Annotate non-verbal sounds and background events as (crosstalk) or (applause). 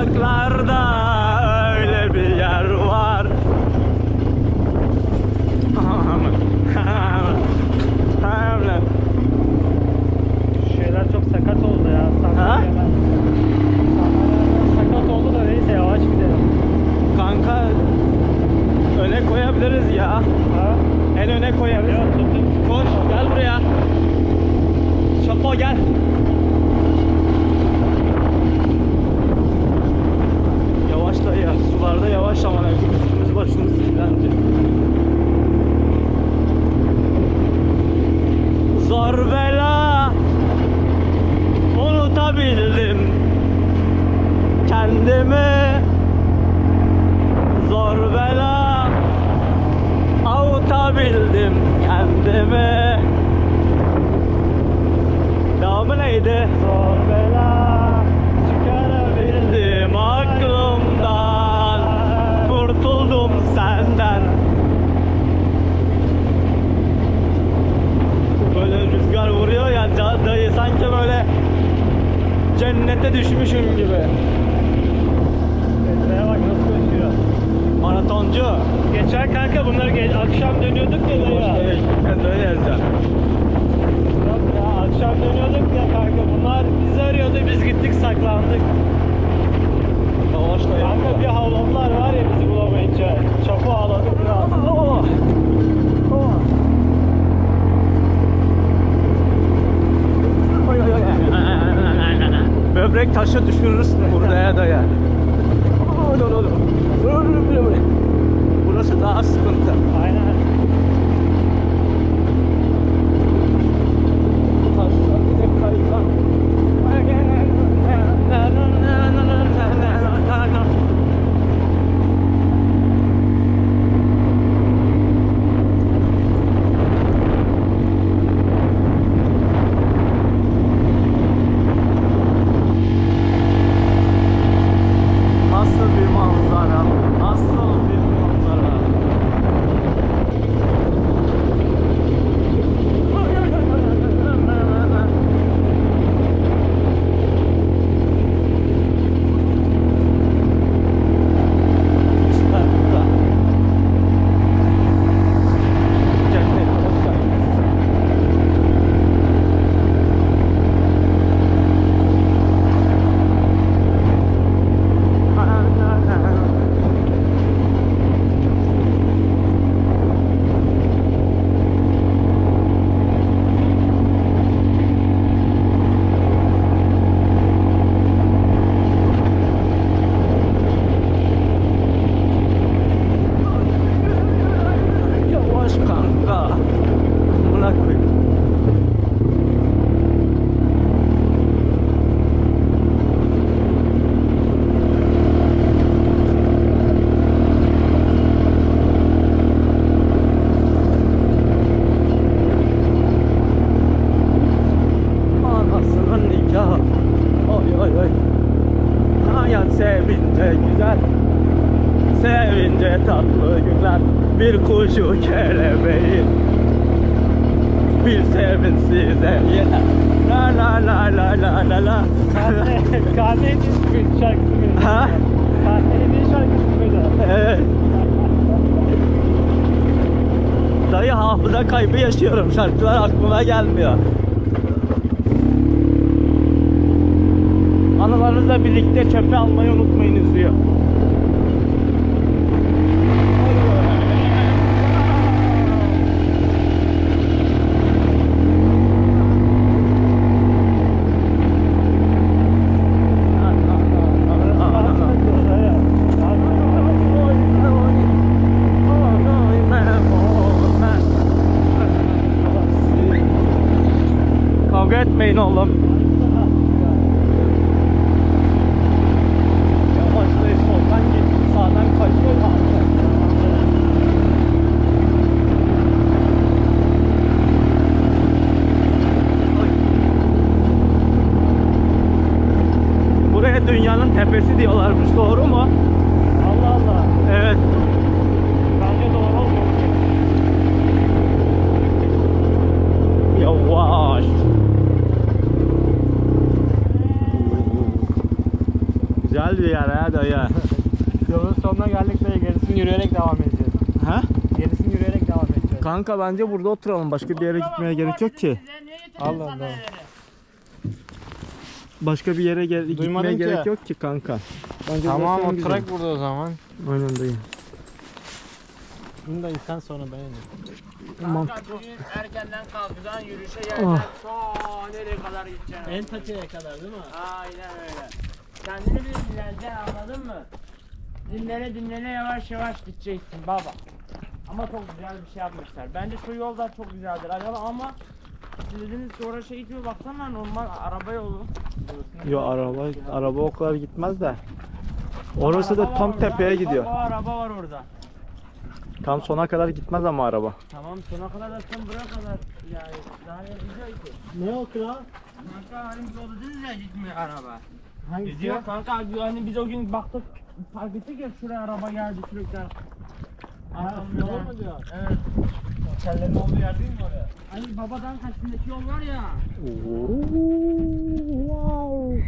Sokaklarda öyle bir yer var. Şeyler çok sakat oldu ya. Sakat oldu da neyse yavaş gidelim. Kanka öne koyabiliriz ya. Ha? En öne koyabiliriz. Koş gel buraya. Şapo gel. Yavaş da ya. Sularda yavaş ama üstümüz başımız kirlendi. Zor bela unutabildim kendimi zor bela avutabildim kendimi Devamı neydi? Zor Cennete düşmüşüm gibi Esra'ya bak nasıl koşuyor. Maratoncu Geçen kanka bunlar ge- akşam dönüyorduk ya dayı. Böyle yazacağım Yok ya akşam dönüyorduk ya kanka bunlar bizi arıyordu biz gittik saklandık. Yavaş da Kanka bir havladılar var ya bizi bulamayınca. Çapı ağladı biraz. Oh. Oh. Oy, oy, oy. Böbrek taşı düşürürsün buraya da ya. Dur, dur, dur. Dur, dur, dur, dur. Burası daha sıkıntı. Aynen. Taşlar bir de kaygan. Nasıl bir manzara? Nasıl bir manzara? İşte burada. Cennet hoş geldiniz. Yavaş kanka. Buna koy. Anasının nikahı. Oy oy oy. Hayat sevince güzel. Sevince tatlı günler Bir kuşu kelebeği. Bir sevin size yeter La la la la la la la. Karne, Karne'nin bir şarkısı mıydı? Ha? Karne'nin şarkısı mıydı? Evet. Dayı hafıza kaybı yaşıyorum. Şarkılar aklıma gelmiyor. Anılarınızla birlikte çöpe almayı unutmayınız diyor Etmeyin oğlum. Yavaşlayın soldan git, sağdan kaçıyor kanka. Buraya dünyanın tepesi diyorlarmış doğru mu? Allah Allah. Evet. Bence doğru olmuyor. Yavaş. Güzel bir yer ha dayı. (laughs) Yolun sonuna geldik de gerisini yürüyerek devam edeceğiz. ha? Gerisini yürüyerek devam edeceğiz. Kanka bence burada oturalım. Başka bir yere gitmeye gerek yok ki. Allah Allah. Başka bir yere gel- gitmeye Duymadım ki. gerek yok ki kanka. Bence Tamam güzel. oturak burada o zaman. Aynen dayı. Bunu da insan sonra beğenir. Tamam. bugün erkenden kalkacaksın, yürüyüşe Ah. geleceksin. Ta nereye kadar gideceksin? En tepeye kadar değil mi? Aynen öyle. Kendini bir dinleneceksin anladın mı? Dinlene dinlene yavaş yavaş gideceksin baba. Ama çok güzel bir şey yapmışlar. Bence şu yollar çok güzeldir acaba ama siz dediniz ki oraya şey gitmiyor baksana normal araba yolu. Yo araba araba o kadar gitmez de. Orası da Araba var tam orada. tepeye Bak, gidiyor. O araba var orada. Tam sona kadar gitmez ama araba. Tamam sona kadar da sen buraya kadar yani daha ne diyecek ki? Ne o kral? Kanka biz orada dediniz ya gitmiyor araba. Hangisi diyor kanka hani biz o gün baktık fark ettik ya şuraya araba geldi sürekli. Adam yol mu diyor? Evet. Otellerin olduğu yer değil mi oraya? Hani babadan karşısındaki yol var ya. Oo, wow.